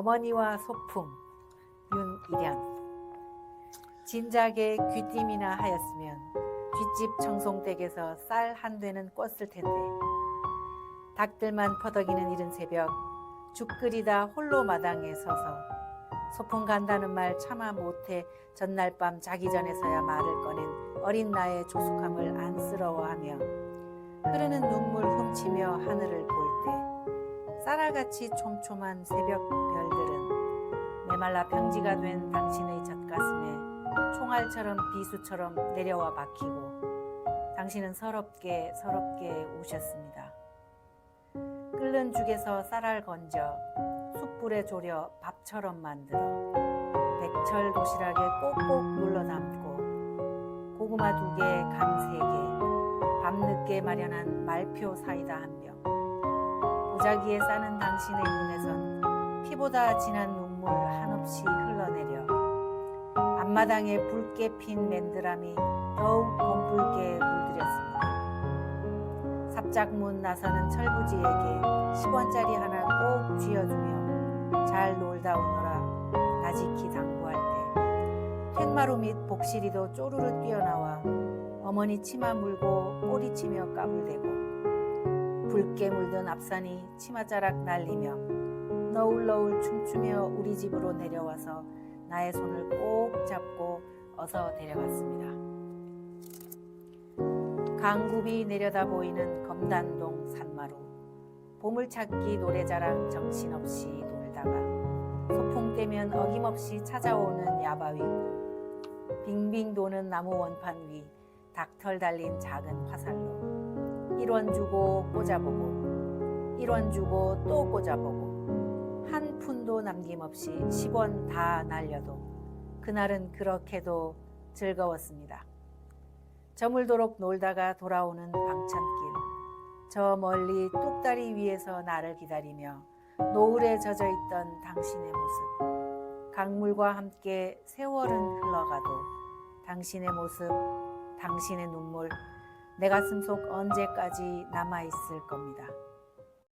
어머니와 소풍 윤일현 진작에 귀띔이나 하였으면 뒷집 청송댁에서 쌀 한 되는 꿨을 텐데 닭들만 퍼덕이는 이른 새벽 죽 끓이다 홀로 마당에 서서 소풍 간다는 말 차마 못해 전날 밤 자기 전에서야 말을 꺼낸 어린 나의 조숙함을 안쓰러워하며 흐르는 눈물 훔치며 하늘을 볼때 쌀알같이 촘촘한 새벽 별들은 메말라 평지가 된 당신의 젖가슴에 총알처럼 비수처럼 내려와 박히고 당신은 서럽게 서럽게 우셨습니다. 끓는 죽에서 쌀알 건져 숯불에 졸여 밥처럼 만들어 백철 도시락에 꼭꼭 눌러 담고 고구마 두 개, 감 세 개, 밤늦게 마련한 말표 사이다 한 병. 보자기에 싸는 당신의 눈에선 피보다 진한 눈물 한없이 흘러내려 앞마당에 붉게 핀 맨드람이 더욱 검붉게 물들였습니다. 삽작문 나서는 철부지에게 10원짜리 하나 꼭 쥐어주며 잘 놀다 오너라 나지키 당부할 때 툇마루 및 복실이도 쪼르르 뛰어나와 어머니 치마 물고 꼬리치며 까불대고 붉게 물든 앞산이 치마자락 날리며 너울너울 춤추며 우리 집으로 내려와서 나의 손을 꼭 잡고 어서 데려갔습니다. 강굽이 내려다 보이는 검단동 산마루 보물찾기 노래자랑 정신없이 놀다가 소풍 때면 어김없이 찾아오는 야바위구 빙빙 도는 나무 원판 위 닭털 달린 작은 화살로 1원 주고 꽂아보고 1원 주고 또 꽂아보고 한 푼도 남김없이 10원 다 날려도 그날은 그렇게도 즐거웠습니다. 저물도록 놀다가 돌아오는 방천길 저 멀리 뚝다리 위에서 나를 기다리며 노을에 젖어 있던 당신의 모습 강물과 함께 세월은 흘러가도 당신의 모습 당신의 눈물 내 가슴 속 언제까지 남아 있을 겁니다.